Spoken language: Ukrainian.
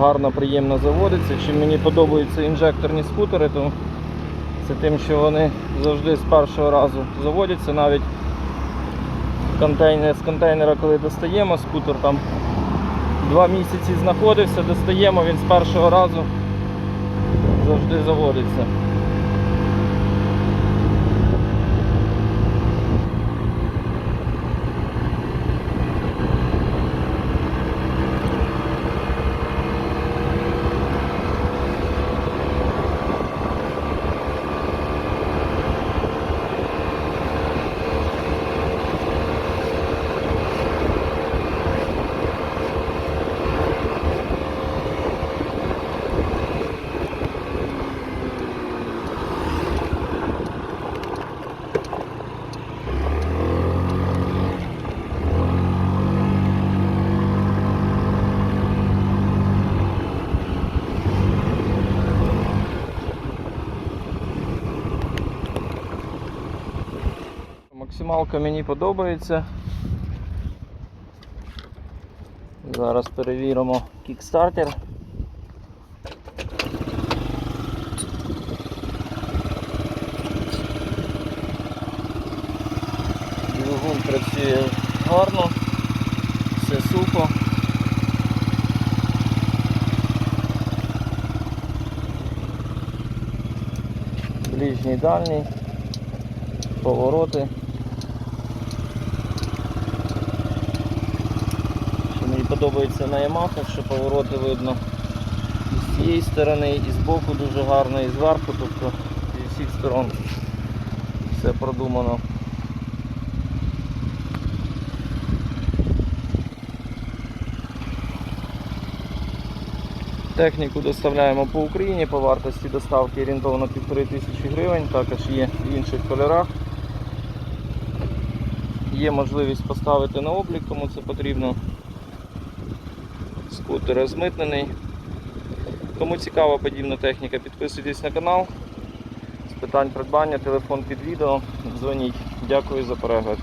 гарно, приємно заводиться. Чим мені подобаються інжекторні скутери, то це тим, що вони завжди з першого разу заводяться. Навіть контейнер, з контейнера, коли достаємо, скутер там два місяці знаходився, достаємо, він з першого разу завжди заводиться. Максималка мені подобається. Зараз перевіримо кікстартер. Двигун працює гарно, все сухо. Ближній дальній, повороти. Що мені подобається на Yamaha, що повороти видно і з цієї сторони, і з боку дуже гарно, і зверху, тобто зі всіх сторон все продумано. Техніку доставляємо по Україні по вартості доставки орієнтовно 1500 гривень, також є в інших кольорах. Є можливість поставити на облік, кому це потрібно. Скутер розмитнений. Кому цікава подібна техніка, підписуйтесь на канал. З питань придбання, телефон під відео. Дзвоніть. Дякую за перегляд.